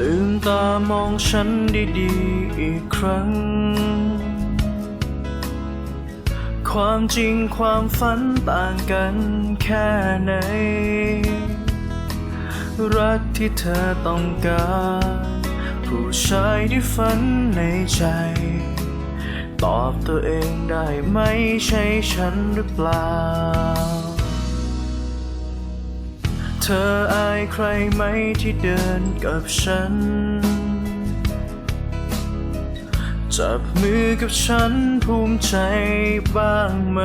ลืมตามองฉันดีๆอีกครั้ง ความจริงความฝันต่างกันแค่ไหน รักที่เธอต้องการ ผู้ชายที่ฝันในใจ ตอบตัวเองได้ไหมใช่ฉันหรือเปล่า เธออายใครไหมที่เดินกับฉัน จับมือกับฉันภูมิใจบ้างไหม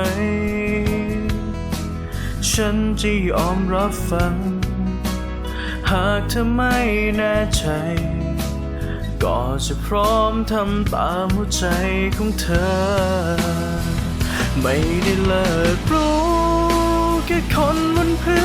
ฉันจะยอมรับฟัง หากเธอไม่แน่ใจ ก็จะพร้อมทำตามหัวใจของเธอ ไม่ได้เลิกรู้แค่คนบนพื้น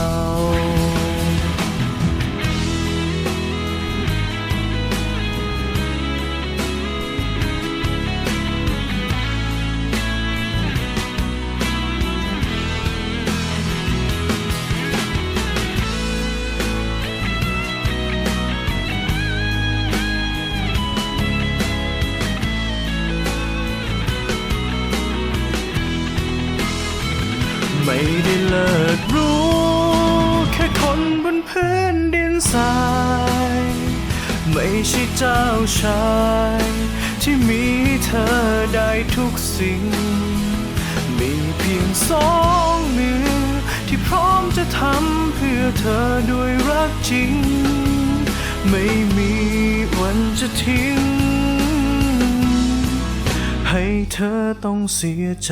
ไม่ได้เลิกรู้ แค่คนบนพื้นดินทราย ไม่ใช่เจ้าชาย ที่มีเธอได้ทุกสิ่ง มีเพียงสองมือ ที่พร้อมจะทำเพื่อเธอด้วยรักจริง ไม่มีวันจะทิ้งให้เธอต้องเสียใจ